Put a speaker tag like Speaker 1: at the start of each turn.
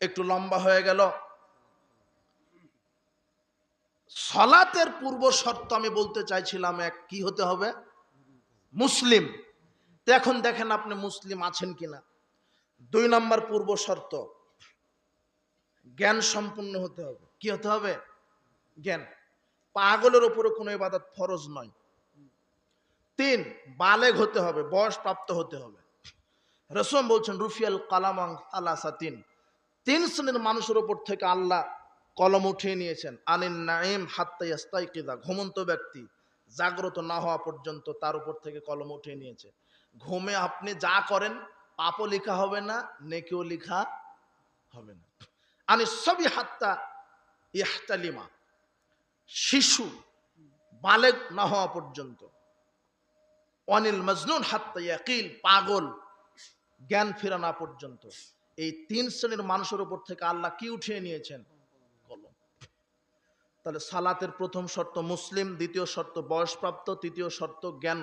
Speaker 1: একটু লম্বা হয়ে গেল। সলাতের পূর্ব শর্ত আমি বলতে চাইছিলাম এক, কি হতে হবে? মুসলিম। এখন দেখেন আপনি মুসলিম আছেন কিনা। দুই নম্বর পূর্ব শর্ত, জ্ঞান সম্পূর্ণ হতে হবে। কি হতে হবে? জ্ঞান। পাগলের উপরে কোনো ইবাদত ফরজ নয়। তিন, বালেগ হতে হবে, বয়স প্রাপ্ত হতে হবে। রসম বলছেন, রুফিয়াল কালাম আলাসা তিন শ্রেণির মানুষের ওপর থেকে আল্লাহ কলম উঠিয়ে নিয়েছেন, আনিন নাইম হাত্তাইস্তাইকিদা ঘুমন্ত ব্যক্তি, জাগ্রত না হওয়া পর্যন্ত তার উপর থেকে কলম উঠিয়ে নিয়েছে। ঘুমে আপনি যা করেন, পাপও লেখা হবে না, নেকেও লেখা হবে না। আনি সবই হাত্তা ইহতালিমা শিশু বালেগ না হওয়া পর্যন্ত। অনিল মজনুন হাত্তা ইয়াকিল, পাগল, জ্ঞান ফেরা না পর্যন্ত। এই তিন শ্রেণির মানুষের উপর থেকে আল্লাহ কি উঠিয়ে নিয়েছেন? তাহলে সালাতের প্রথম শর্ত মুসলিম, দ্বিতীয় শর্ত বয়সপ্রাপ্ত, তৃতীয় শর্ত জ্ঞান।